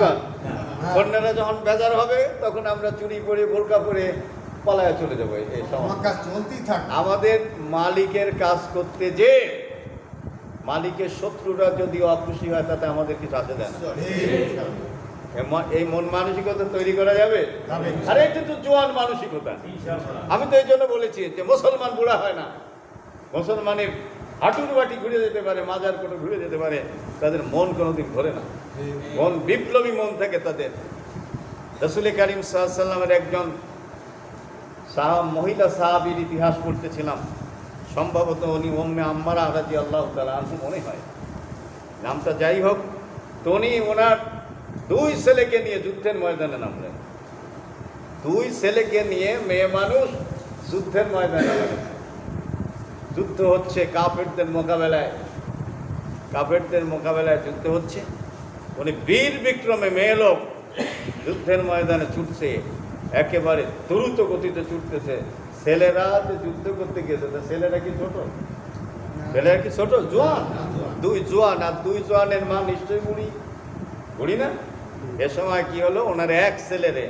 কন? কন্যারা যখন বেজার হবে তখন আমরা চুরি করে বোরকা পরে পালায় চলে যাব এই কাজ চলতেই থাকবে। আমাদের মালিকের কাজ করতে যে মালিকের শত্রুরা যদি অখুশি হয় তাতে আমাদের কিছু আসে দেয় না এই মন মানসিকতা তৈরি করা যাবে? যাবে। আরে এটা তো জোয়ান মানসিকতা। আমি তো এই জন্য বলেছি যে মুসলমান বুড়া হয় না। মুসলমানের হাঁটুর বাটি ঘুরে যেতে পারে মাজার কোটো ঘুরে যেতে পারে। তাদের মন কোনোদিন ধরে না। মন বিপ্লবী মন থাকে তাদের। রসুল করিম সাল্লামের একজন সাহা মহিলা সাহাবির ইতিহাস পড়তেছিলাম। সম্ভবত উনি ওম্মে আম্মারা রাজি আল্লাহ তালা মনে হয়। নামটা যাই হোক তো উনি ওনার দুই ছেলেকে নিয়ে যুদ্ধের ময়দানে নামলেন। দুই ছেলেকে নিয়ে মেয়ে মানুষ যুদ্ধের ময়দানে। যুদ্ধ হচ্ছে কাফেরদের মোকাবেলায়। কাফেরদের মোকাবেলায় যুদ্ধ হচ্ছে। উনি বীর বিক্রমে মেয়ে লোক যুদ্ধের ময়দানে ছুটছে, একেবারে দ্রুত গতিতে ছুটতেছে। ছেলেরা যে যুদ্ধ করতে গেছে তা ছেলেরা কি ছোট? ছেলেরা কি ছোট? জোয়ান? দুই জোয়ান, আর দুই জোয়ানের মা নিশ্চয়ই বুড়ি। বুড়ি না? এ সময় কি হলো? ওনার এক ছেলেরে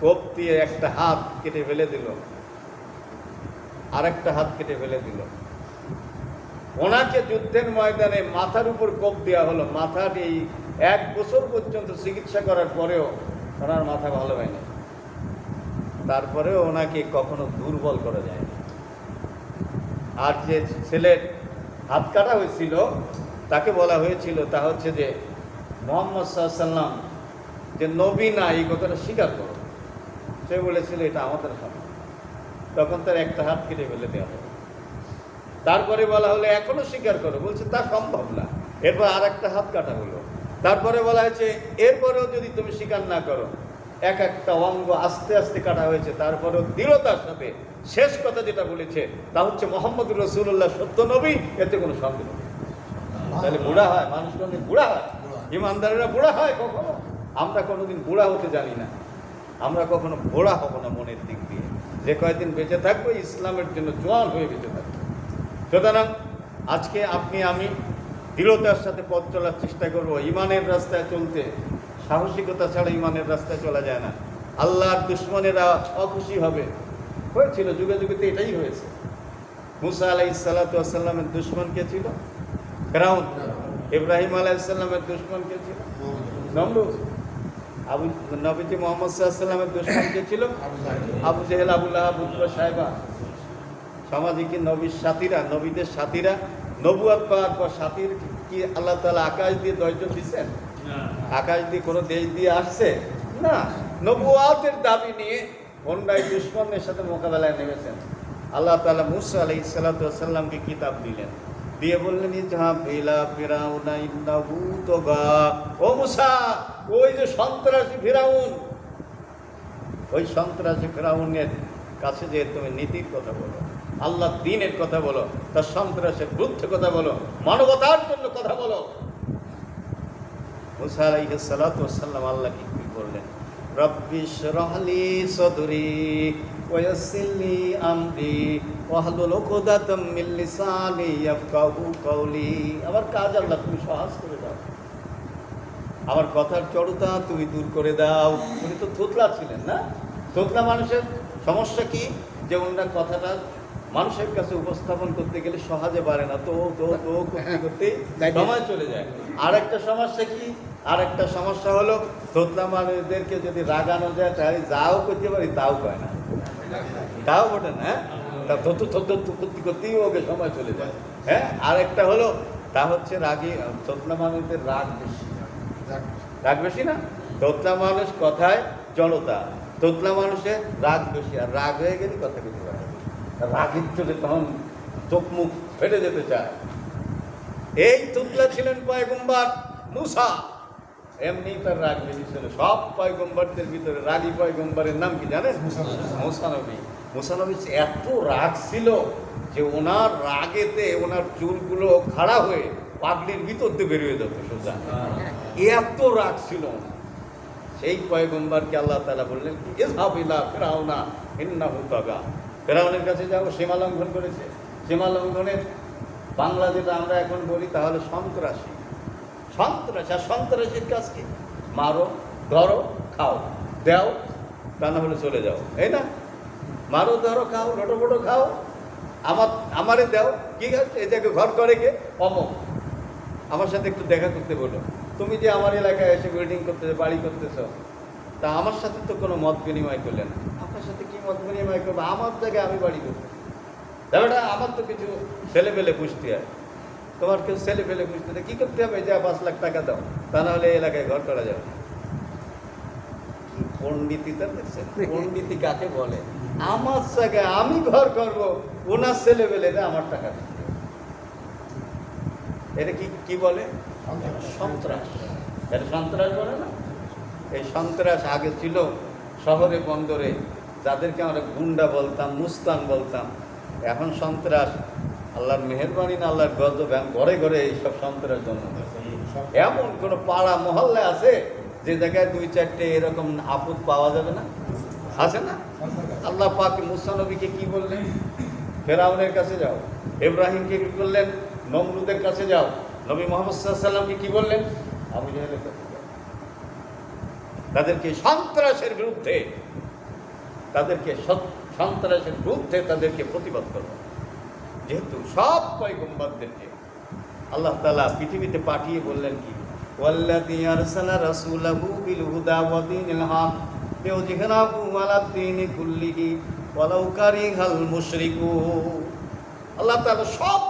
কোপ দিয়ে একটা হাত কেটে ফেলে দিল। আরেকটা হাত কেটে ফেলে দিল। ওনাকে যুদ্ধের ময়দানে মাথার উপর কোপ দেওয়া হলো। এই এক বছর পর্যন্ত চিকিৎসা করার পরেও ওনার মাথা ভালো হয়নি। তারপরেও ওনাকে কখনো দুর্বল করা যায় না আর যে ছেলের হাত কাটা হয়েছিল, তাকে বলা হয়েছিল, তা হচ্ছে যে মোহাম্মদ সাল্লাম যে নবী না, এই কথাটা স্বীকার করো। সে বলেছিল, এটা আমাদের সামনে তখন তার একটা হাত কেটে ফেলে দেওয়া হলো। তারপরে বলা হলো, এখনও স্বীকার করো। বলছে, তা সম্ভব না। এরপর আর একটা হাত কাটা হলো। তারপরে বলা হয়েছে, এরপরেও যদি তুমি স্বীকার না করো, এক একটা অঙ্গ আস্তে আস্তে কাটা হয়েছে, তারপরেও দৃঢ়তার সাথে শেষ কথা যেটা বলেছে, তা হচ্ছে মোহাম্মদ রসুল্লাহ সত্য নবী, এতে কোনো সন্দেহ নেই। তাহলে বুড়া হয়, মানুষ কোনদিন বুড়া হয়? ইমানদারেরা বুড়া হয় কখনো? আমরা কোনোদিন বুড়া হতে জানি না। আমরা কখনো বুড়া হব না মনের দিক দিয়ে। যে কয়েকদিন বেঁচে থাকব, ইসলামের জন্য জোয়ান হয়ে বেঁচে থাকব। সুতরাং আজকে আপনি, আমি দৃঢ়তার সাথে পথ চলার চেষ্টা করব। ইমানের রাস্তায় চলতে সাহসিকতা ছাড়া ইমানের রাস্তায় চলা যায় না। আল্লাহর দুশ্মনেরা অখুশি হবে। হয়েছিল, যুগে যুগে তো এটাই হয়েছে। মুসা আলাই সাল্লাতামের দুশ্মন কে ছিল? ফেরাউন। ইব্রাহিম আলাইসাল্লামের দুশ্মন কে ছিল? আবু, নবীজি মোহাম্মদ সাল্লামের দুশ্মন কে ছিল? আবু জেহেল আবুল্লাহ বুদ্র সাহেবা। সমাজে কি নবীর সাথীরা নবীদের সাথীরা নবুয়াত পাওয়ার পর সাথীর কি আল্লাহ তালা আকাশ দিয়ে দশজন দিচ্ছেন আকাশ দিয়ে কোনো দেশ দিয়ে আসছে? না। নবুয়াতের দাবি নিয়ে অন্যায় দুশ্মনের সাথে মোকাবেলায় নেমেছেন। আল্লাহ তালা মুসা আলাই সাল্লাতামকে কিতাব দিলেন। দিয়ে বললেন ও মুসা ওই যে সন্ত্রাসী ফেরাউন ওই সন্ত্রাসী ফেরাউনের কাছে যে তুমি নীতির কথা বলো। আল্লাহ দিনের কথা বলো, তার সন্ত্রাসের বিরুদ্ধে কথা বলো, মানবতার জন্য কথা বলো। মুসা ওয়াসসালাম আল্লাহকে কি সদরি আমরি ওয়াহলুল উকদাতাম মিন লিসানি ইয়াফকাহু কওলি। আমার কাজ আল্লাহ, তুমি সহজ করে দাও। আমার কথার জড়তা তুমি দূর করে দাও। উনি তো থুতলা ছিলেন না? থুতলা মানুষের সমস্যা কি? যে ওনার কথাটা মানুষের কাছে উপস্থাপন করতে গেলে সহজে পারে না। তো তো তো করতে করতে সময় চলে যায়। আর একটা সমস্যা কি? আর একটা সমস্যা হলো থোতলা মানুষদেরকে যদি রাগানো যায় তাহলে যাও করতে পারি তাও কয় না। তাও বটে না হ্যাঁ? তা থত থত করতে করতেই ওকে সময় চলে যায়। হ্যাঁ? আর একটা হলো তা হচ্ছে রাগী থোতলা মানুষদের রাগ বেশি। রাগ বেশি না? তোতলা মানুষ কথায় জড়তা। তোতলা মানুষের রাগ বেশি আর রাগ হয়ে গেলে কথা না। রাগের চোখে তখন চোখ মুখ ফেটে যেতে চায়। এই তুতলা ছিলেন পয়গম্বর মুসা। এমনি তার রাগ বেশি ছিল। সব পয়গম্বরদের ভিতরে রাগী পয়গম্বরের নাম কি জানেন? মুসানবী মুসানবী এত রাগ ছিল যে ওনার রাগেতে ওনার চুলগুলো খাড়া হয়ে পাগলির ভিতর দিয়ে বেরিয়ে যেত সোজা। এত রাগ ছিল। সেই পয়গম্বরকে আল্লাহ তালা বললেন এসাবিলা ফেরাউনা হিন্না হুতাগা ফেরাউনের কাছে যাব, সীমা লঙ্ঘন করেছে। সীমা লঙ্ঘনের বাংলা যেটা আমরা এখন বলি তাহলে সন্ত্রাসী। সন্ত্রাস, আর সন্ত্রাসের কাজ কি? মারো, ধরো, খাও। দাও, তা না হলে চলে যাও। এই না? মারো, ধরো, খাও লোটো ফোটো খাও। আমার, আমারে দাও, কি এই জায়গায় ঘর করে কে? অমক। আমার সাথে একটু দেখা করতে বলো। তুমি যে আমার এলাকায় এসে বিল্ডিং করতেছো, বাড়ি করতেছ তা আমার সাথে তো কোনো মত বিনিময় করলে না। আপনার সাথে কি মত বিনিময় করব? আমার জায়গায় আমি বাড়ি করব। ব্যাপারটা আমার তো কিছু ছেলে পেলে পুষতে হয়। তোমার কেউ ছেলে পেলে পুষতে হয় কী করতে হবে? যা পাঁচ লাখ টাকা দাও তা না হলে এই এলাকায় ঘর করা যাবে পণ্ডিতিটা দেখছেন পণ্ডিতি কাকে বলে? আমার জায়গায় আমি ঘর করব ওনার ছেলে পেলে আমার টাকা এটা কি কি বলে? সন্ত্রাস। এটা সন্ত্রাস বলে না? এই সন্ত্রাস আগে ছিল শহরে, বন্দরে, যাদেরকে আমরা গুন্ডা বলতাম মুস্তান বলতাম। এখন সন্ত্রাস, আল্লাহর মেহরবানি না, আল্লাহর গজব এখন ঘরে ঘরে এইসব সন্ত্রাস জন্ম। এমন কোনো পাড়া, মহল্লা আছে যে জায়গায় দুই চারটে এরকম আপদ পাওয়া যাবে না? আছে না? আল্লাহ পাক মুসা নবীকে কি বললেন? ফেরাউনের কাছে যাও। ইব্রাহিমকে কি বললেন? নমরুদের কাছে যাও। নবী মোহাম্মদ সাল্লামকে কি বললেন? আবু জাহেলের কাছে তাদেরকে সন্ত্রাসের বিরুদ্ধে, তাদেরকে সন্ত্রাসের বিরুদ্ধে তাদেরকে প্রতিবাদ করো। যেহেতু সব পয়গম্বরদেরকে আল্লাহ তালা পৃথিবীতে পাঠিয়ে বললেন কি? বিল হুদা আল্লাহ সব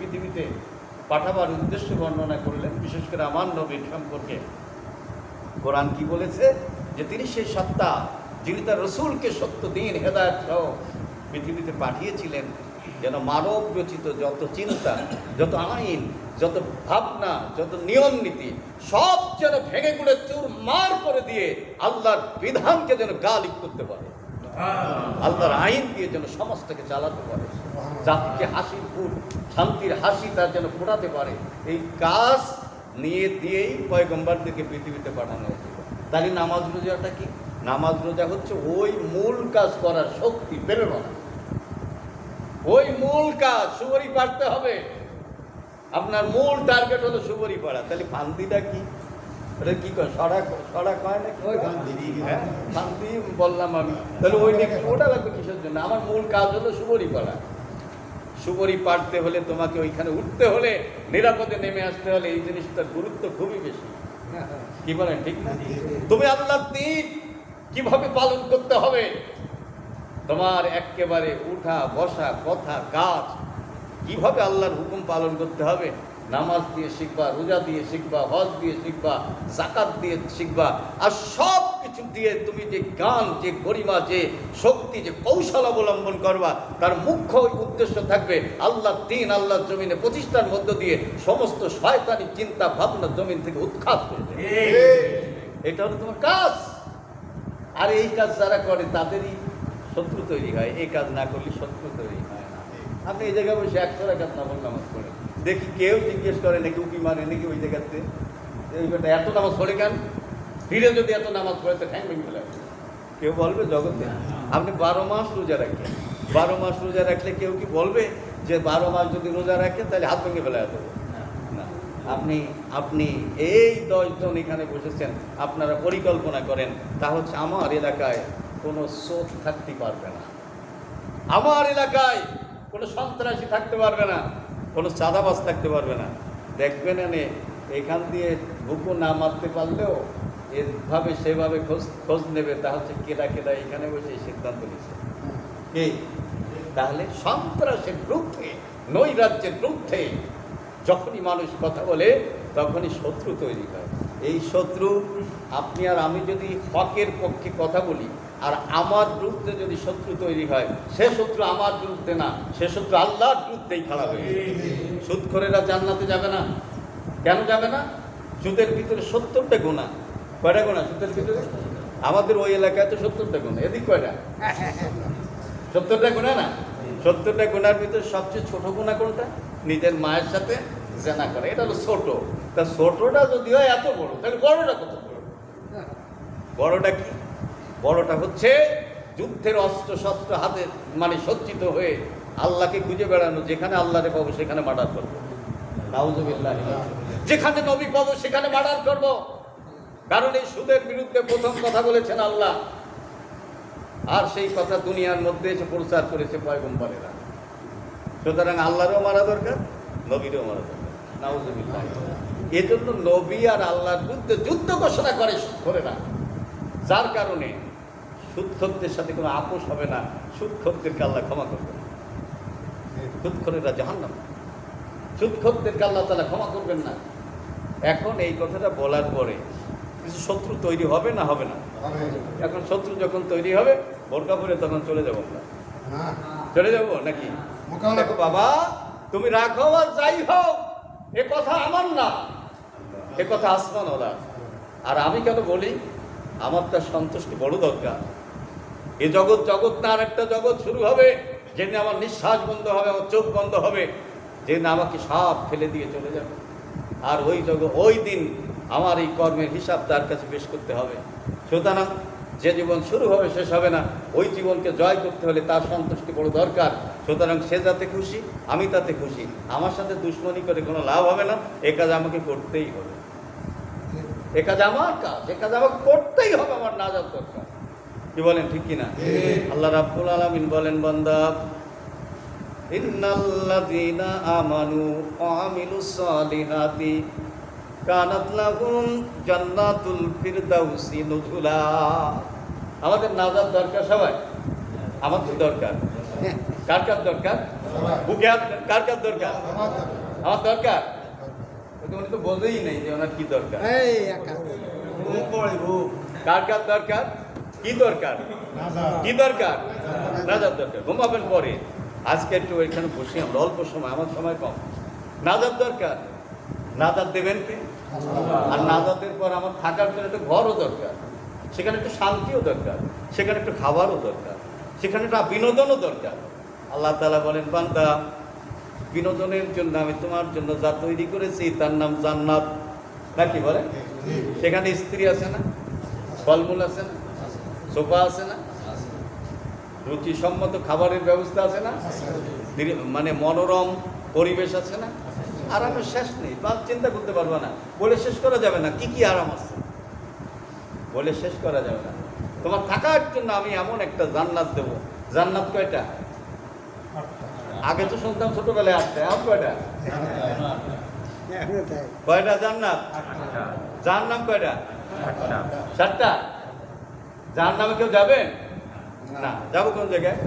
পৃথিবীতে পাঠাবার উদ্দেশ্য বর্ণনা করলেন, বিশেষ করে আমার নবীর সম্পর্কে। কোরআন কি বলেছে? যে তিনি সেই সত্তা যিনি তার রসুলকে সত্য দিন হেদায়ত সহ পৃথিবীতে পাঠিয়েছিলেন যেন মানব রচিত যত চিন্তা যত আইন যত ভাবনা যত নিয়ম নীতি সব যেন ভেঙে গুড়ে চুর মার করে দিয়ে আল্লাহর বিধানকে যেন গালিব করতে পারে। আল্লাহর আইন দিয়ে যেন সমাজটাকে চালাতে পারে। জাতিকে হাসির ফুল শান্তির হাসি তার যেন ফোটাতে পারে। এই কাজ নিয়ে দিয়েই পয়গম্বরদেরকে পৃথিবীতে পাঠানো হয়েছিল তাহলে নামাজ রোজাটা কি? নামাজ রোজা হচ্ছে ওই মূল কাজ করার শক্তি প্রেরণা। ওই মূল কাজ সুবরি পাড়তে হবে। আপনার মূল টার্গেট হলো সুবরি পাড়া। তাহলে ফান্দিটা কি? ওটা কি কয় সড়া সড়া কয় না ওই ফান্দি। হ্যাঁ ফান্দি বললাম আমি। তাহলে ওই নাকি ওটা লাগবে কিসের জন্য? আমার মূল কাজ হলো সুবরি পাড়া। সুবরি পাড়তে হলে তোমাকে ওইখানে উঠতে হলে, নিরাপদে নেমে আসতে হলে এই জিনিসটার গুরুত্ব খুবই বেশি। কি বলেন, ঠিক না? তুমি আল্লাহ দিন কীভাবে পালন করতে হবে? তোমার একেবারে উঠা, বসা, কথা, কাজ কীভাবে আল্লাহর হুকুম পালন করতে হবে? নামাজ দিয়ে শিখবা, রোজা দিয়ে শিখবা, হজ দিয়ে শিখবা জাকাত দিয়ে শিখবা, আর সব কিছু দিয়ে তুমি যে গান যে গরিমা যে শক্তি যে কৌশল অবলম্বন করবা তার মুখ্য উদ্দেশ্য থাকবে আল্লাহ দিন আল্লাহর জমিনে প্রতিষ্ঠার মধ্য দিয়ে সমস্ত শয়তানি চিন্তা ভাবনা জমিন থেকে উৎখাত করে দেবে এটা হলো তোমার কাজ। আর এই কাজ যারা করে তাদেরই শত্রু তৈরি হয়। এই কাজ না করলে শত্রু তৈরি হয় না। আপনি এই জায়গায় বসে একশো টাকা নফল নামাজ পড়েন। দেখি কেউ জিজ্ঞেস করে নাকি উকি মারে নাকি ওই জায়গাতে? এই এত নামাজ পড়ে কেন? ফিরে যদি এত নামাজ পড়ে, তো ঠ্যাং ভেঙে ফেলে কেউ বলবে জগতে? আপনি বারো মাস রোজা রাখেন। বারো মাস রোজা রাখলে কেউ কি বলবে যে বারো মাস যদি রোজা রাখে তাহলে হাত ভেঙে ফেলে এত? না। আপনি আপনি এই দশজন এখানে বসেছেন, আপনারা পরিকল্পনা করেন, তা হচ্ছে আমার এলাকায় কোনো স্রোত থাকতে পারবে না। আমার এলাকায় কোনো সন্ত্রাসী থাকতে পারবে না, কোনো চাঁদাবাজ থাকতে পারবে না। দেখবেন এনে এখান দিয়ে ঢুকু না মারতে পারলেও এভাবে, সেভাবে খোঁজ খোঁজ নেবে, তা হচ্ছে কেডা কেডা এখানে বসে সিদ্ধান্ত নিচ্ছে। কি? তাহলে সন্ত্রাসের বিরুদ্ধে, নৈরাজ্যের বিরুদ্ধে যখনই মানুষ কথা বলে, তখনই শত্রু তৈরি হয়। এই শত্রু, আপনি আর আমি যদি হকের পক্ষে কথা বলি, আর আমার বিরুদ্ধে যদি শত্রু তৈরি হয়, সে শত্রু আমার বিরুদ্ধে না, সে শত্রু আল্লাহর বিরুদ্ধেই খারাপ হয়ে সুদখোরেরা জান্নাতে যাবে না। কেন যাবে না? সুদের ভিতরে সত্তরটা গোনা কয়টা গোনা সুদের ভিতরে আমাদের ওই এলাকায় তো সত্তরটা গোনা এদিক কয়টা? সত্তরটা গুণা না? সত্তরটা গুণার ভিতরে সবচেয়ে ছোট গুণা কোনটা? নিজের মায়ের সাথে জেনা করে। এটা হলো ছোট। তা ছোটটা যদি হয় এত বড়, তাহলে বড়টা কত বড়? বড়টা কি? বড়টা হচ্ছে যুদ্ধের অস্ত্র শস্ত্র হাতে মানে সজ্জিত হয়ে আল্লাহকে খুঁজে বেড়ানো, যেখানে আল্লাহরে পাবো সেখানে মার্ডার করব। যেখানে নবী পাবো সেখানে মার্ডার করব। কারণ এই সুদের বিরুদ্ধে প্রথম কথা বলেছেন আল্লাহ। আর সেই কথা দুনিয়ার মধ্যে এসে প্রচার করেছে পয়গম্বরেরা। সুতরাং আল্লাহরও মারা দরকার, নবীরও মারা দরকার। নাউজুবিল্লাহ। এজন্য নবী আর আল্লাহর বিরুদ্ধে যুদ্ধ ঘোষণা করে করে না। যার কারণে সুদখোরদের সাথে কোনো আপোষ হবে না। সুদখোরদেরকে আল্লাহ ক্ষমা করবে না সুদখোরেরা জাহান্নাম। সুদখোরদেরকে আল্লাহ তালা ক্ষমা করবেন না। এখন এই কথাটা বলার পরে কিছু শত্রু তৈরি হবে না হবে না? এখন শত্রু যখন তৈরি হবে বোরকা পরে তখন চলে যাব আমরা। চলে যাব নাকি? দেখো বাবা তুমি রাখো আর যাই হোক এ কথা আমার না। এ কথা আসমান ওলা আর আমি কেন বলি আমার তার সন্তুষ্টি বড় দরকার। এ জগৎ জগৎ না আর একটা জগৎ শুরু হবে যেদিন আমার নিঃশ্বাস বন্ধ হবে আমার চোখ বন্ধ হবে যেদিন আমাকে সব ফেলে দিয়ে চলে যাবে। আর ওই জগৎ ওই দিন আমার এই কর্মের হিসাব তার কাছে পেশ করতে হবে। সুতরাং যে জীবন শুরু হবে, শেষ হবে না, ওই জীবনকে জয় করতে হলে তার সন্তুষ্টি বড় দরকার। সুতরাং সে যাতে খুশি, আমি তাতে খুশি। আমার সাথে দুশ্মনী করে কোনো লাভ হবে না, এ কাজ আমাকে করতেই হবে। এ কাজ আমার কাজ, এ কাজ আমাকে করতেই হবে, আমার না যাওয়ার দরকার। কি বলেন, ঠিক কিনা আল্লাহ রাব্বুল আলামিন বলেন, বান্দা, ইন্নাল্লাযীনা আমানু ওয়া আমিলুস সালিহাতি কানাত লাহুম জান্নাতুল ফিরদাউসি নুজুলা। আমাদের নাজাত দরকার সবাই? আমার তো দরকার। কার কার দরকার? বুকে কার কার দরকার? আমার দরকার? তো উনি তো বোঝেই নেই যে ওনার কি দরকার। কার কার দরকার? কি দরকার? কি দরকার? নাজার দরকার। ঘুমাবেন পরে। আজকে একটু এখানে বসি আমরা অল্প সময় আমার সময় কম। নাজার দরকার। নাজার দেবেন কে? আর নাজাতের পর আমার থাকার জন্য একটু ঘরও দরকার। সেখানে একটু শান্তিও দরকার। সেখানে একটু খাবারও দরকার। সেখানে একটা বিনোদনও দরকার। আল্লাহ তালা বলেন বান্দা বিনোদনের জন্য আমি তোমার জন্য যা তৈরি করেছি তার নাম জান্নাত। নাকি বলে? সেখানে স্ত্রী আছে না? ফলমূল আছে না? সোফা আছে না? রুচিসম্মত খাবারের ব্যবস্থা আছে না? মানে মনোরম পরিবেশ আছে না? আরামের শেষ নেই বা চিন্তা করতে পারবে না। বলে শেষ করা যাবে না, কি কি আরাম আছে? বলে শেষ করা যাবে না। তোমার থাকার জন্য আমি এমন একটা জান্নাত দেবো। জান্নাত কয়টা? আগে তো শুনতাম ছোটবেলায় আসতে এখন কয়টা? কয়টা জান্নাত? যার নাম কয়টা? সাতটা। যার নামে কেউ যাবেন না, যাব কোন জায়গায়?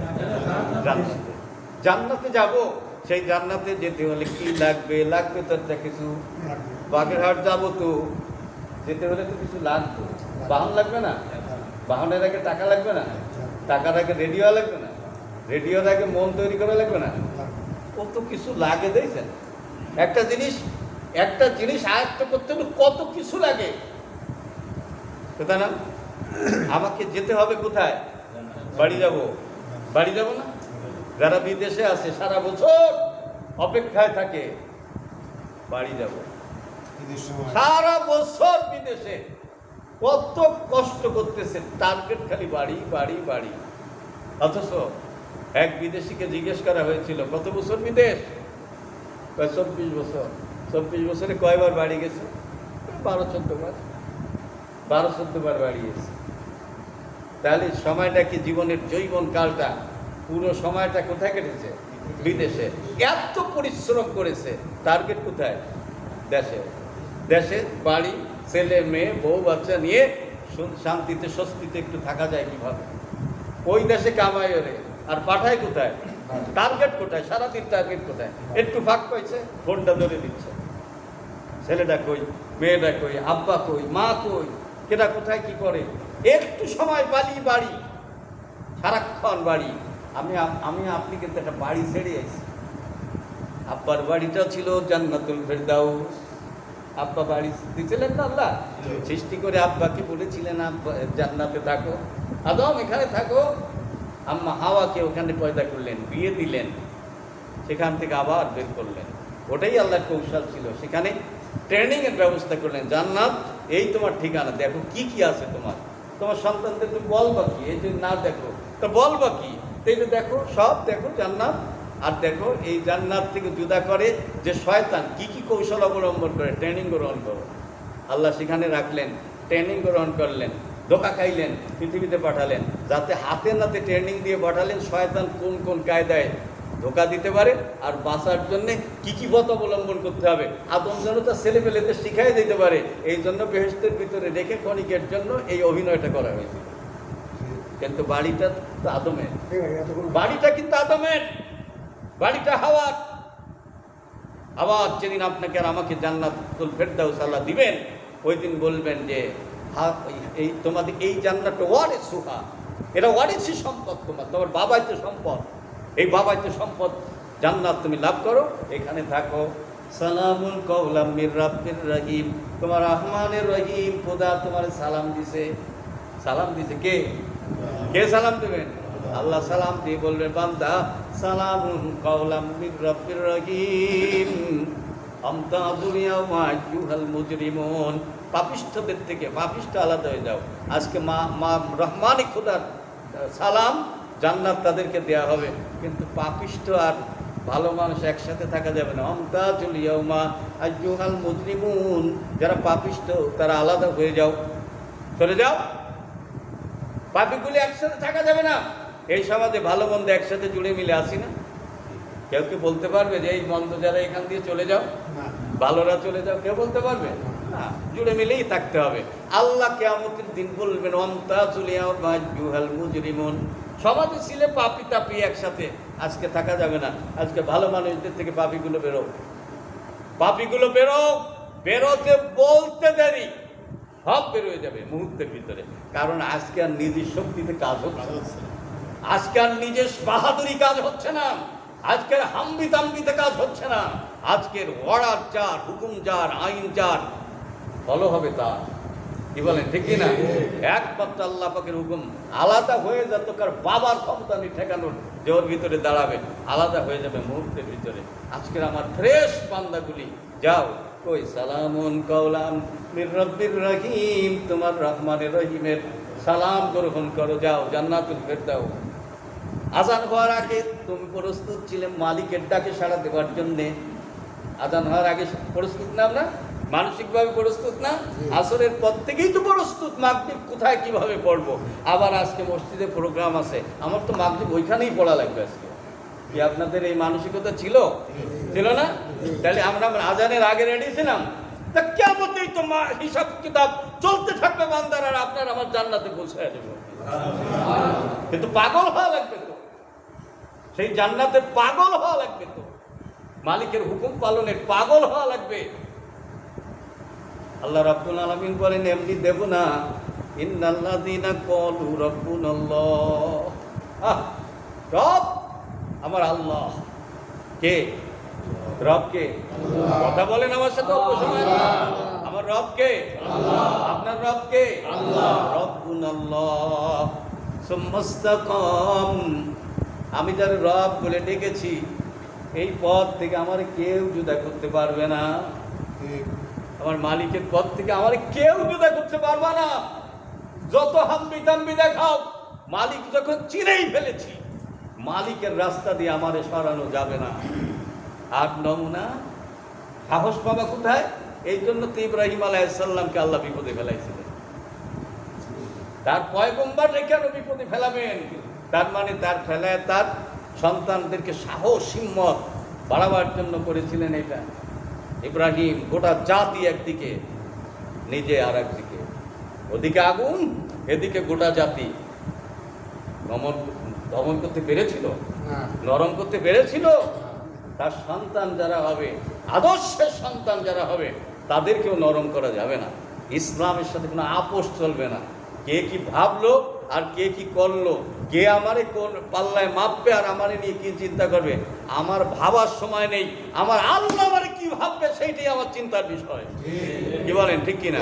জান্নাতে যাব? সেই জান্নাতে যেতে হলে কি লাগবে? লাগবে তো একটা কিছু। বাগেরহাট যাব তো। যেতে হলে তো কিছু লাগবে। বাহন লাগবে না? বাহনের আগে টাকা লাগবে না? টাকার আগে রেডিও লাগবে না? রেডিওর আগে মন তৈরি করা লাগবে না? কত কিছু লাগে দেখছেন। একটা জিনিস একটা জিনিস আয়ত্ত করতে হলে কত কিছু লাগে। না? আমাকে যেতে হবে কোথায়? বাড়ি যাব। বাড়ি যাব না? যারা বিদেশে আছে সারা বছর অপেক্ষায় থাকে বাড়ি যাব। সারা বছর বিদেশে কত কষ্ট করতেছে টার্গেট খালি বাড়ি বাড়ি বাড়ি। অথচ এক বিদেশিকে জিজ্ঞেস করা হয়েছিল কত বছর বিদেশ? চব্বিশ বছর। চব্বিশ বছরে কয়বার বাড়ি গেছে? বারো চোদ্দ বার। বারো চোদ্দ বার বাড়ি গেছে। তাহলে সময়টা কি জীবনের জৈবন কালটা পুরো সময়টা কোথায় কেটেছে? বিদেশে। এত পরিশ্রম করেছে। টার্গেট কোথায়? দেশে। দেশে বাড়ি, ছেলে, মেয়ে, বউ, বাচ্চা নিয়ে শান্তিতে, স্বস্তিতে একটু থাকা যায় কীভাবে? ওই দেশে কামাই ওরে আর পাঠায় কোথায়? টার্গেট কোথায়? সারাদিন টার্গেট কোথায়? একটু ফাঁক পাইছে, ফোনটা ধরে দিচ্ছে। ছেলেটা কই? মেয়েটা কই? আব্বা কই? মা কই? কেটা কোথায় কি করে? একটু সময় বাড়ি বাড়ি। সারাক্ষণ বাড়ি। আমি আমি আপনি কিন্তু একটা বাড়ি ছেড়ে আইছি। আব্বার বাড়িটা ছিল জান্নাতুল ফেরদাউস। আব্বা বাড়ি দিয়েছিলেন না আল্লাহ? সৃষ্টি করে আব্বাকে বলেছিলেন আব্বা জান্নাতে থাকো। আদম এখানে থাকো। আম্মা হাওয়াকে ওখানে পয়দা করলেন বিয়ে দিলেন। সেখান থেকে আবার বের করলেন। ওটাই আল্লাহর কৌশল ছিল। সেখানে ট্রেনিং এর ব্যবস্থা করলেন জান্নাত এই তোমার ঠিকানা। দেখো কি কি আছে তোমার। তোমার সন্তানদের তুমি বলবা কি এই যে না দেখো তো বলবা কি তো এই যে দেখো, সব দেখো জান্নাত, আর দেখো এই জান্নাত থেকে জুদা করে যে শয়তান কি কি কৌশল অবলম্বন করে ট্রেনিং গ্রহণ করো। আল্লাহ সেখানে রাখলেন ট্রেনিং গ্রহণ করলেন, ধোকা খাইলেন, পৃথিবীতে পাঠালেন, যাতে হাতে নাতে ট্রেনিং দিয়ে পাঠালেন শয়তান কোন কোন কায়দায় ধোকা দিতে পারে, আর বাঁচার জন্যে কী কী পথ অবলম্বন করতে হবে। আদম যেন তার ছেলে পেলেদের শিখাই দিতে পারে। এই জন্য বেহেস্তের ভিতরে রেখে ক্ষণিকের জন্য এই অভিনয়টা করা হয়েছিল কিন্তু বাড়িটা তো আদমের। বাড়িটা কিন্তু আদমের। বাড়িটা হাওয়ার আবার যেদিন আপনাকে আর আমাকে জান্নাতুল ফেরদাউস আল্লাহ দিবেন ওই দিন বলবেন যে এই তোমাদের এই জান্নাতটা ওয়ারে সুহা। এটা ওয়ারিসি সম্পদ তোমার তোমার বাবাই তো সম্পদ। এই বাবাই তো সম্পদ। জান্নাত তুমি লাভ করো এখানে থাকো। সালামুন কওলাম মির রাব্বির রহিম। তোমার রহমানের রহিম খোদা তোমার সালাম দিছে। সালাম দিছে কে? কে সালাম দেবেন? আল্লাহ সালাম দিয়ে বলবেন, বান্দা, সালামুন কওলাম মির রাব্বির রহিম আমতা দুনিয়া আইয়ুহাল মুজরিমুন। পাপিষ্ঠদের থেকে পাপিষ্ঠ আলাদা হয়ে যাও। আজকে মা মা রহমানি খোদার সালাম জান্নাত তাদেরকে দেয়া হবে। কিন্তু পাপিষ্ঠ আর ভালো মানুষ একসাথে থাকা যাবে না। আমতা চলিয়াউমা আইয়ুহাল মুজরিমুন। যারা পাপিষ্ঠ, তারা আলাদা হয়ে যাও। চলে যাও। পাপিগুলি একসাথে থাকা যাবে না। এই সমাজে ভালো মন্দ একসাথে জুড়ে মিলে আসি না। কেউ কি বলতে পারবে যে এই মন্দ যারা এখান দিয়ে চলে যাও? ভালোরা চলে যাও কেউ বলতে পারবে? না জুড়ে মিলেই থাকতে হবে। আল্লাহ কেয়ামতের দিন বলবেন অন্তা চলিয়া জুহাল মুজরিমন। সমাজে ছিলে পাপি তাপি একসাথে। আজকে থাকা যাবে না। আজকে ভালো মানুষদের থেকে পাপিগুলো বেরো। পাপিগুলো বেরো। বেরোতে বলতে দেরি। সব বেরোয় যাবে মুহূর্তের ভিতরে। কারণ আজকে আর নিজের শক্তিতে কাজ হচ্ছে আজকে আর নিজের বাহাদুরি কাজ হচ্ছে না। আজকের হাম্বি তাম্বিতে কাজ হচ্ছে না। আজকের অর্ডার যার, হুকুম যার, আইন যার ফলো হবে তার। কি বলেন, ঠিক না? একমাত্র আল্লাহ পাকের হুকুম, আলাদা হয়ে যা তো কার বাবার ক্ষমতা নেই ঠেকানোর যে ওর ভিতরে দাঁড়াবে, আলাদা হয়ে যাবে মুহূর্তের ভিতরে। আজকের আমার ফ্রেশ পান্দাগুলি যাও, কই সালামুন কওলাম মির রব্বির রহিম তোমার রহমানের রহিমের সালাম গ্রহণ করো যাও জান্নাতুল ফেরদাও আজান হওয়ার আগে তুমি প্রস্তুত ছিলে মালিকের ডাকে সাড়া দেওয়ার জন্যে। আজান হওয়ার আগে প্রস্তুত না? আমরা মানসিকভাবে প্রস্তুত না? আসরের পর থেকেই তো প্রস্তুত মাগরিব কোথায় কীভাবে পড়ব? আবার আজকে মসজিদে প্রোগ্রাম আছে। আমার তো মাগরিব ওইখানেই পড়া লাগবে আজকে। কি আপনাদের এই মানসিকতা ছিল? ছিল না? তাহলে আমরা আজানের আগে রেডি ছিলাম। তা কেমতেই তো মা হিসাব কিতাব চলতে থাকবে বান্দার আর আপনার আমার জান্নাতে পৌঁছায় দেবো। কিন্তু পাগল হওয়া লাগবে তো। সেই জান্নাতে পাগল হওয়া লাগবে তো। মালিকের হুকুম পালনের পাগল হওয়া লাগবে। আল্লাহ রাব্বুল আলামিন বলেন এমনি দেব না। ইন্নাল্লাযীনা ক্বালু রাব্বুনাল্লাহ। আহ রব আমার আল্লাহ। কে? রব কে? কথা বলেন আমার সাথে অল্প সময়। আমার রব কে আপনার রব কে রব্বুনাল্লাহ সুম্মাস্তাকাম। আমি যার রব বলে ডেকেছি। এই পথ থেকে আমার কেউ জুদা করতে পারবে না। আমার মালিকের পথ থেকে আমার কেউ জুদা করতে পারবে না। যত হাম্বি তাম্বি দেখাও, মালিক যখন চিনেই ফেলেছি, মালিকের রাস্তা দিয়ে আমারে সরানো যাবে না। আর নমুনা, সাহস পাবা কোথায়? এই জন্য তো ইব্রাহিম আলাইসাল্লামকে আল্লাহ বিপদে ফেলাইছিলেন। তার পয়গম্বার আরও বিপদে ফেলাবেন? তার মানে তার ফেলায় তার সন্তানদেরকে সাহস হিম্মত বাড়াবার জন্য করেছিলেন এটা। ইব্রাহিম গোটা জাতি একদিকে নিজে আর একদিকে। ওদিকে আগুন এদিকে গোটা জাতি। দমন দমন করতে পেরেছিল? নরম করতে পেরেছিল? তার সন্তান যারা হবে আদর্শের সন্তান যারা হবে তাদেরকেও নরম করা যাবে না। ইসলামের সাথে কোনো আপোষ চলবে না। কে কি ভাবলো আর কে কি করল? কে আমারে কোন পাল্লায় মাপবে আর আমারে নিয়ে কি চিন্তা করবে? আমার ভাবার সময় নেই। আমার আল্লাহ আমারে কি ভাববে সেইটাই আমার চিন্তার বিষয়। কি বলেন, ঠিক কিনা?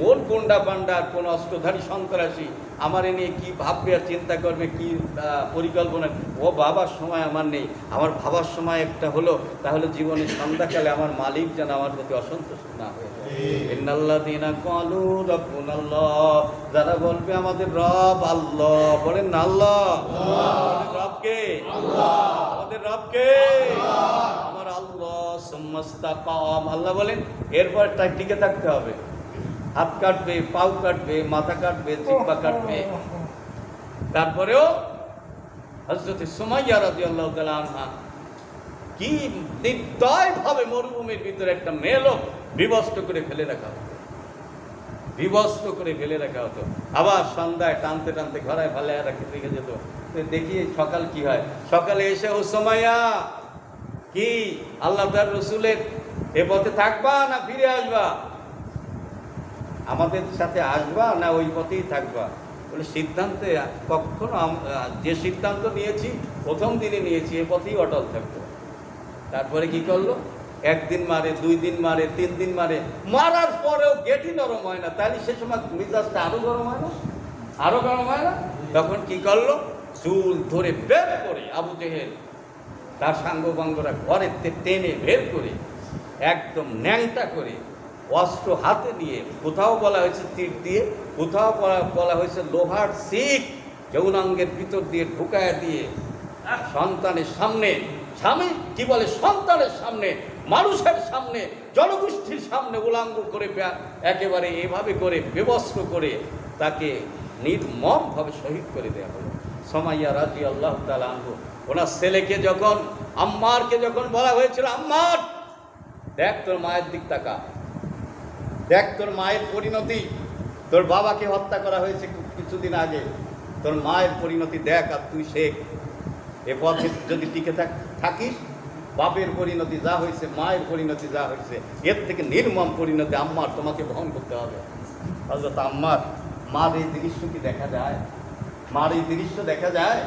কোন গুন্ডা পান্ডা কোন অস্ত্রধারী সন্ত্রাসী আমারে নিয়ে কি ভাববে আর চিন্তা করবে, কি পরিকল্পনা? ও বাবার সময় আমার নেই। আমার ভাবার সময় একটা হলো, তাহলে জীবনের সন্ধ্যাকালে আমার মালিক যেন আমার প্রতি অসন্তুষ্ট না হয়ে। যায়। ইন্নাল্লাযীনা ক্বালু রাব্বুনাল্লাহ। যারা বলবে আমাদের রব আল্লাহ, বলেন আল্লাহ। আমাদের রব কে? আমাদের রব কে? আমার আল্লাহ সুম্মাস্তাকাম আল্লাহ বলেন, এরপর তাই টিকে থাকতে হবে। হাত কাটবে, পাও কাটবে, মাথা কাটবে, জিহ্বা কাটবে। তারপরেও হজরত সুমাইয়া রাদিয়াল্লাহু তাআলা আনহা কি নির্দয় ভাবে মরুভূমির ভিতরে একটা মেয়ে লোক বিবস্ত করে ফেলে রাখা হতো। বিবস্ত করে ফেলে রাখা হতো। আবার সন্ধ্যায় টানতে টানতে ঘরে ফেলে রাখে রেখে যেত। দেখি সকাল কি হয়? সকালে এসে ও সময়া কি আল্লাহ তার রসুলের এ পথে থাকবা না ফিরে আসবা? আমাদের সাথে আসবা না ওই পথেই থাকবা? বলে, সিদ্ধান্তে কখনো যে সিদ্ধান্ত নিয়েছি, প্রথম দিনে নিয়েছি, এ পথেই অটল থাকব তারপরে কি করল? একদিন মারে দুই দিন মারে তিন দিন মারে। মারার পরেও গেটি নরম হয় না। তাহলে সে সময় মিজাজটা আরও গরম হয় না? আরও গরম হয় না? তখন কি করল? চুল ধরে বের করে আবু জেহেল তার সাঙ্গবাঙ্গরা ঘরের তে- টেনে বের করে একদম ন্যাংটা করে অস্ত্র হাতে নিয়ে, কোথাও বলা হয়েছে তীর দিয়ে, কোথাও বলা হয়েছে লোহার শিখ যৌনাঙ্গের ভিতর দিয়ে ঢুকায় দিয়ে সন্তানের সামনে, স্বামী কি বলে, সন্তানের সামনে, মানুষের সামনে, জনগোষ্ঠীর সামনে উলাঙ্গ করে একেবারে এভাবে করে ব্যবস্ত্র করে তাকে নির্মমভাবে শহীদ করে দেওয়া হলো। সমাইয়া রাজি আল্লাহ তালু ওনার ছেলেকে যখন, আম্মারকে যখন বলা হয়েছিল, আম্মার, দেখ তোর মায়ের দিক তাকা, দেখ তোর মায়ের পরিণতি, তোর বাবাকে হত্যা করা হয়েছে কিছুদিন আগে, তোর মায়ের পরিণতি দেখ আর তুই শেখ, এ পথে যদি টিকে থাক- থাকিস? বাপের পরিণতি যা হয়েছে, মায়ের পরিণতি যা হয়েছে, এর থেকে নির্মম পরিণতি আম্মার তোমাকে বহন করতে হবে। হজরত আম্মার মার এই দৃশ্য কি দেখা যায়? মার এই দৃশ্য দেখা যায়,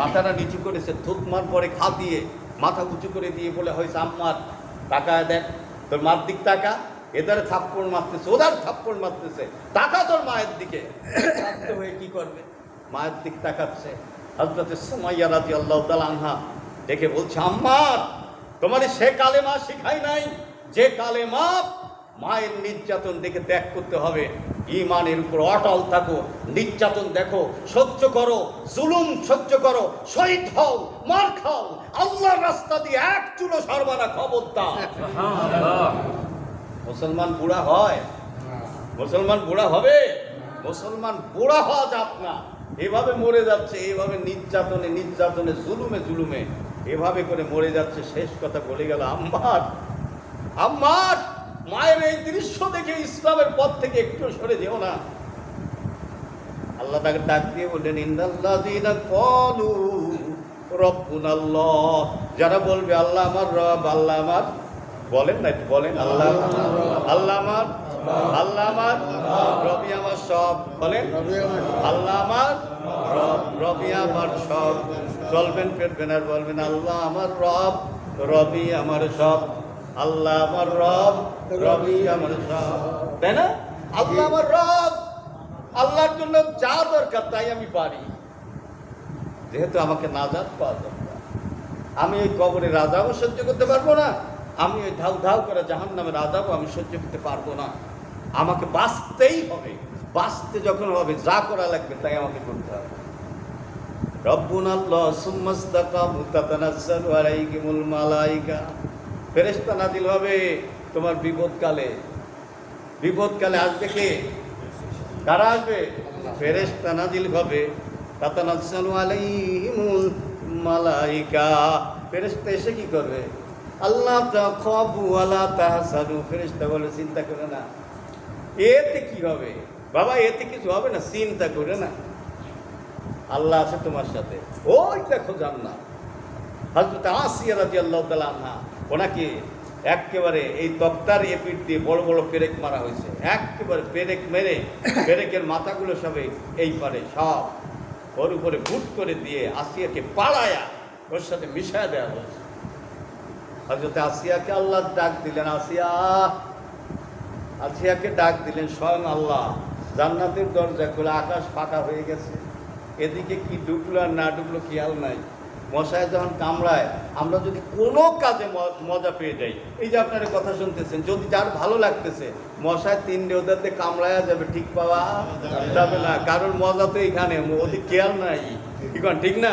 মাথাটা নিচু করেছে থুতমার পরে খা দিয়ে মাথা উঁচু করে দিয়ে বলে, হয়েছে আম্মার, তাকায় দেখ, তোর মার দিক তাকা এদারে থাপ্পড় মারতেছে ওদার থাপ্পড় মারতেছে, তাকা তোর মায়ের দিকে। হয়ে কি করবে? মায়ের দিক তাকাচ্ছে। হজরত সুমাইয়া রাজি আল্লাহ আনহা দেখে বলছে, আম্মার তোমার সে কালেমা শিখাই নাই। যে কালেমা মায়ের নির্যাতন দেখে ত্যাগ করতে হবে। ইমানের উপর অটল থাকো নির্যাতন দেখো সহ্য করো জুলুম সহ্য করো শহীদ হও মার খাও আল্লাহর রাস্তা দিয়ে এক চুলো সর্বানা খবরদার। মুসলমান বুড়া হয়। মুসলমান বুড়া হবে? মুসলমান বুড়া হওয়া যাক না। এভাবে মরে যাচ্ছে এভাবে নির্যাতনে নির্যাতনে জুলুমে জুলুমে। এভাবে করে মরে যাচ্ছে, শেষ কথা বলে গেল, আম্মার আম্মার, মায়ের এই দৃশ্য দেখে ইসলামের পথ থেকে একটু সরে যেও না। আল্লাহ তাকে ডাক দিয়ে বললেন, ইন্দাল্লাযীনা ক্বালু রব্বুনাল্লাহ। যারা বলবে, আল্লাহ আমার রব, আল্লাহ আমার, বলেন না বলেন, আল্লাহ আল্লাহ আমার আল্লাহ আমার, রবি আমার সব, বলেন, আল্লাহ আমার, রবি আমার সব। চলবেন ফেরবেন আর বলবেন, আল্লাহ আমার রব, রবি আমার সব। আল্লাহ আমার রব, রবি আমার সব। তাই না? আল্লাহ আমার রব, আল্লাহর জন্য যা দরকার তাই আমি পারি। যেহেতু আমাকে নাজাদ পাওয়া দরকার। আমি ওই কবরের রাজাও সহ্য করতে পারব না। আমি ওই ধাউ ধাউ করে জাহান নামের রাজাও আমি সহ্য করতে পারব না। আমাকে বাঁচতেই হবে। বাঁচতে যখন হবে, যা করা লাগবে তাই আমাকে করতে হবে। মালাইকা। ফেরেশতা হবে তোমার বিপদকালে। বিপদকালে আসবে কে? কারা আসবে? ফেরেশতা নাজিল হবে। মালাইকা। ফেরেশতা এসে কি করবে? আল্লাহ তাহসানু। ফেরেশতা বলে, চিন্তা করে না। এতে কি হবে? বাবা, এতে কিছু হবে না। চিন্তা করে না। আল্লাহ আছে তোমার সাথে। ওই দেখো জান্নাত। হজরত আসিয়া রাজি আল্লাহ তালা ওনাকে একেবারে এই তক্তার এপিট দিয়ে বড় বড় পেরেক মারা হয়েছে। একেবারে পেরেক মেরে, পেরেকের মাথাগুলো সবে এই পারে সব ওর উপরে ভুট করে দিয়ে আসিয়াকে পাড়ায়া ওর সাথে মিশায় দেওয়া হয়েছে। হজরত আসিয়াকে আল্লাহ ডাক দিলেন, আসিয়া। আসিয়াকে ডাক দিলেন, স্বয়ং আল্লাহ। জান্নাতের দরজা খুলে আকাশ ফাঁকা হয়ে গেছে। এদিকে কি ডুবলো আর না ডুবলো খেয়াল নাই। মশায় যখন কামড়ায়, আমরা যদি কোনো কাজে মজা পেয়ে যাই, এই যে আপনারা কথা শুনতেছেন, যদি যার ভালো লাগতেছে মশায় তিন ওদেরতে কামড়ায়া যাবে, ঠিক পাওয়া যাবে না। কারণ মজা তো এখানে ওদের খেয়াল নাই। ঠিক না?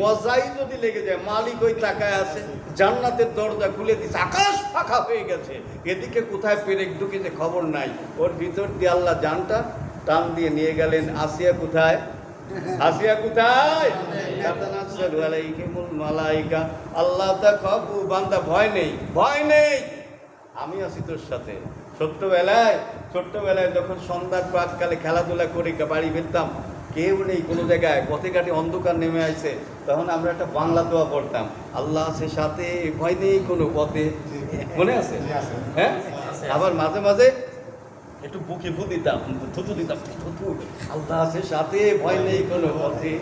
মজাই যদি লেগে যায়, মালিক ওই তাকায় আছে, জান্নাতের দরজা খুলে দিচ্ছে আকাশ ফাঁকা হয়ে গেছে। এদিকে কোথায় পেরেক ঢুকেছে খবর নাই। ওর ভিতর দিয়ে আল্লাহ জানটা টান দিয়ে নিয়ে গেলেন। আসিয়া কোথায়? আসিয়া কোথায়? মালাইকা আল্লাহ বান্দা ভয় নেই ভয় নেই। আমি আছি তোর সাথে। ছোট্টবেলায় ছোট্টবেলায় যখন সন্ধ্যার প্রাককালে খেলাধুলা করে বাড়ি ফিরতাম কেউ নেই কোনো জায়গায় পথে ঘাটে অন্ধকার নেমে আসছে তখন আমরা একটা বাংলা দোয়া পড়তাম আল্লাহ আছে সাথে ভয় নেই কোনো পথে। মনে আছে। হ্যাঁ? আবার মাঝে মাঝে একটু বুকে ফু দিতাম থুতু দিতাম। থুতু আল্লাহ আছে সাথে, ভয় নেই কোনো পথে।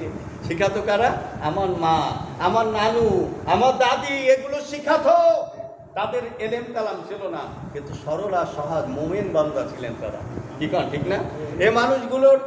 শিখাতো কারা? আমার মা, আমার নানু, আমার দাদি, এগুলো শিখাতো। তাদের এলেম কালাম ছিল না, কিন্তু সরল আর সহজ মোমেন বান্দা ছিলেন তারা। ঠিক না ঠিক না? এ মানুষগুলোর